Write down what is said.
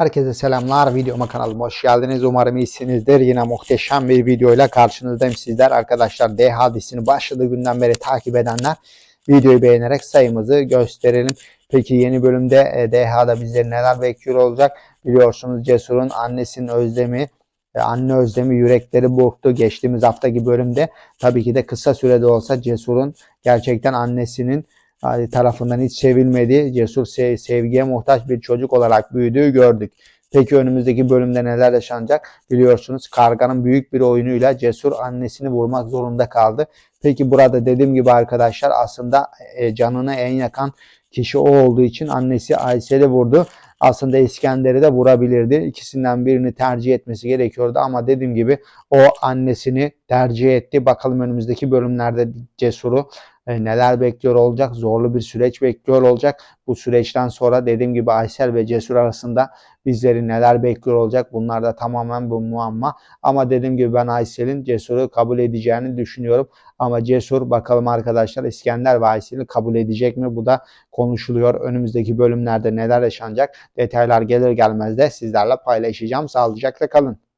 Herkese selamlar. Videoma kanalıma hoş geldiniz. Umarım iyisinizdir. Yine muhteşem bir videoyla karşınızdayım sizler. Arkadaşlar D hadisini başladığı günden beri takip edenler videoyu beğenerek sayımızı gösterelim. Peki yeni bölümde e, DH'da bizleri neler bekliyor olacak? Biliyorsunuz Cesur'un annesinin özlemi, anne özlemi yürekleri burktu. Geçtiğimiz haftaki bölümde tabii ki de kısa sürede olsa Cesur'un gerçekten annesinin tarafından hiç sevilmediği, cesur se- sevgiye muhtaç bir çocuk olarak büyüdüğü gördük. Peki önümüzdeki bölümde neler yaşanacak? Biliyorsunuz karganın büyük bir oyunuyla cesur annesini vurmak zorunda kaldı. Peki burada dediğim gibi arkadaşlar aslında e, canını en yakan kişi o olduğu için annesi Aysel'i vurdu. Aslında İskender'i de vurabilirdi. İkisinden birini tercih etmesi gerekiyordu ama dediğim gibi o annesini tercih etti. Bakalım önümüzdeki bölümlerde Cesur'u e, neler bekliyor olacak? Zorlu bir süreç bekliyor olacak. Bu süreçten sonra dediğim gibi Aysel ve Cesur arasında bizleri neler bekliyor olacak? Bunlar da tamamen bu muamma. Ama dediğim gibi ben Aysel'in Cesur'u kabul edeceğini düşünüyorum. Ama Cesur bakalım arkadaşlar İskender ve Aysel'i kabul edecek mi? Bu da konuşuluyor. Önümüzdeki bölümlerde neler yaşanacak? Detaylar gelir gelmez de sizlerle paylaşacağım. Sağlıcakla kalın.